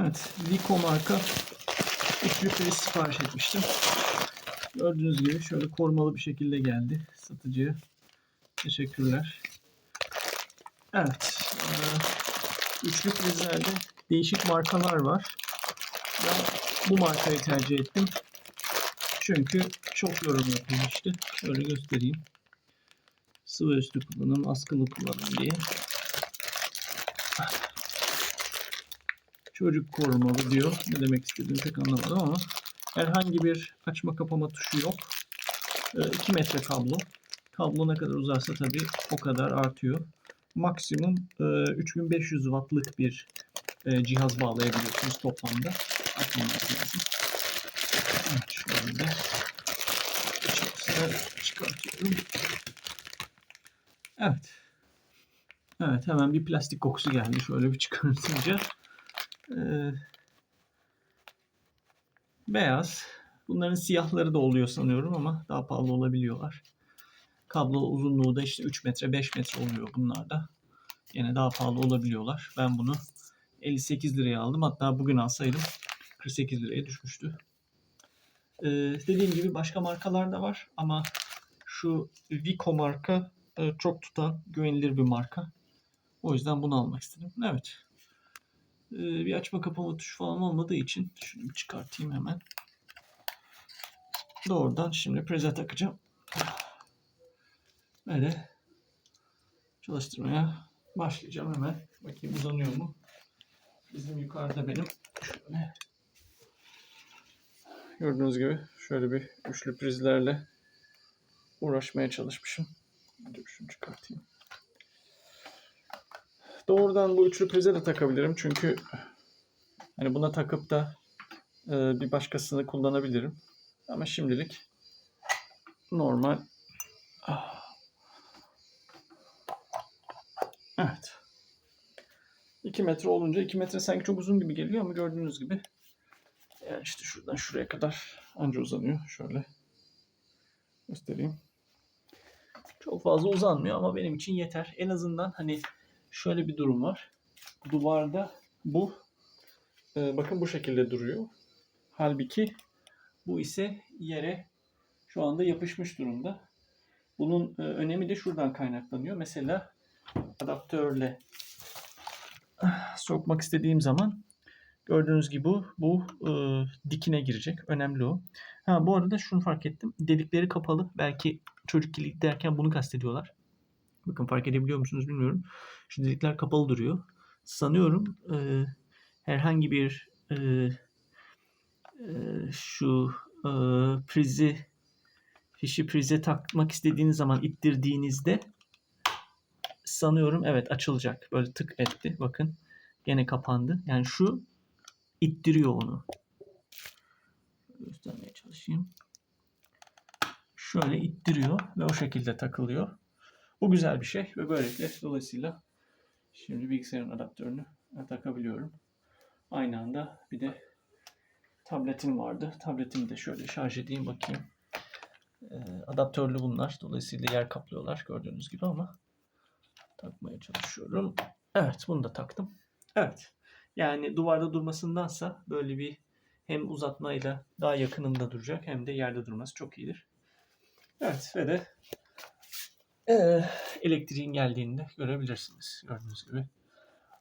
Evet, Vico marka üçlü priz sipariş etmiştim. Gördüğünüz gibi şöyle korumalı bir şekilde geldi satıcıya. Teşekkürler. Evet, eee, üçlü prizlerde değişik markalar var. Ben bu markayı tercih ettim. Çünkü çok yorum yapılmıştı. Şöyle göstereyim. Sıvı üstü kullanım, askılı kullanım diye. Çocuk korumalı diyor. Ne demek istediğini pek anlamadım ama herhangi bir açma kapama tuşu yok. 2 metre kablo. Kablo ne kadar uzarsa tabii o kadar artıyor. Maksimum e, 3500 wattlık bir e, cihaz bağlayabiliyorsunuz toplamda. Evet. Evet. Evet hemen bir plastik kokusu geldi şöyle bir çıkartınca. Ee, beyaz. Bunların siyahları da oluyor sanıyorum ama daha pahalı olabiliyorlar. Kablo uzunluğu da işte 3 metre 5 metre oluyor bunlarda. Yine daha pahalı olabiliyorlar. Ben bunu 58 liraya aldım. Hatta bugün alsaydım 48 liraya düşmüştü. Ee, dediğim gibi başka markalar da var ama şu Vico marka e, çok tutan güvenilir bir marka. O yüzden bunu almak istedim. Evet. Ee, bir açma kapama tuşu falan olmadığı için şunu bir çıkartayım hemen. Doğrudan şimdi prize takacağım. Böyle çalıştırmaya başlayacağım hemen. Bakayım uzanıyor mu? Bizim yukarıda benim. Şöyle. Gördüğünüz gibi şöyle bir üçlü prizlerle uğraşmaya çalışmışım. Dur şunu çıkartayım. Doğrudan bu üçlü prize de takabilirim çünkü hani buna takıp da e, bir başkasını kullanabilirim. Ama şimdilik normal. Evet. 2 metre olunca 2 metre sanki çok uzun gibi geliyor ama gördüğünüz gibi yani işte şuradan şuraya kadar anca uzanıyor. Şöyle göstereyim. Çok fazla uzanmıyor ama benim için yeter. En azından hani şöyle bir durum var. Duvarda bu e, bakın bu şekilde duruyor. Halbuki bu ise yere şu anda yapışmış durumda. Bunun e, önemi de şuradan kaynaklanıyor. Mesela adaptörle sokmak istediğim zaman gördüğünüz gibi bu, bu e, dikine girecek. Önemli o. Ha bu arada şunu fark ettim. Delikleri kapalı. Belki çocuk kilidi derken bunu kastediyorlar. Bakın fark edebiliyor musunuz bilmiyorum. Şu delikler kapalı duruyor. Sanıyorum e, herhangi bir e, e, şu e, prizi fişi prize takmak istediğiniz zaman ittirdiğinizde sanıyorum evet açılacak. Böyle tık etti. Bakın gene kapandı. Yani şu ittiriyor onu. Göstermeye çalışayım. Şöyle ittiriyor ve o şekilde takılıyor. Bu güzel bir şey ve böylelikle dolayısıyla şimdi bilgisayarın adaptörünü takabiliyorum. Aynı anda bir de tabletim vardı. Tabletimi de şöyle şarj edeyim bakayım. Ee, adaptörlü bunlar. Dolayısıyla yer kaplıyorlar gördüğünüz gibi ama takmaya çalışıyorum. Evet bunu da taktım. Evet. Yani duvarda durmasındansa böyle bir hem uzatmayla daha yakınında duracak hem de yerde durması çok iyidir. Evet ve de ee, elektriğin geldiğinde görebilirsiniz. Gördüğünüz gibi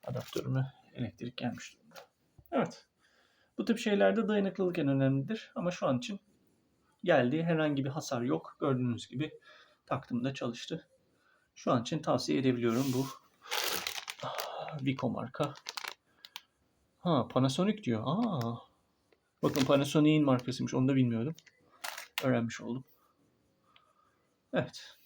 adaptörüme elektrik gelmiş durumda. Evet. Bu tip şeylerde dayanıklılık en önemlidir. Ama şu an için geldi. Herhangi bir hasar yok. Gördüğünüz gibi taktığımda çalıştı. Şu an için tavsiye edebiliyorum bu ah, Vico marka. Ha Panasonic diyor. Aa. Bakın Panasonic'in markasıymış. Onu da bilmiyordum. Öğrenmiş oldum. Evet.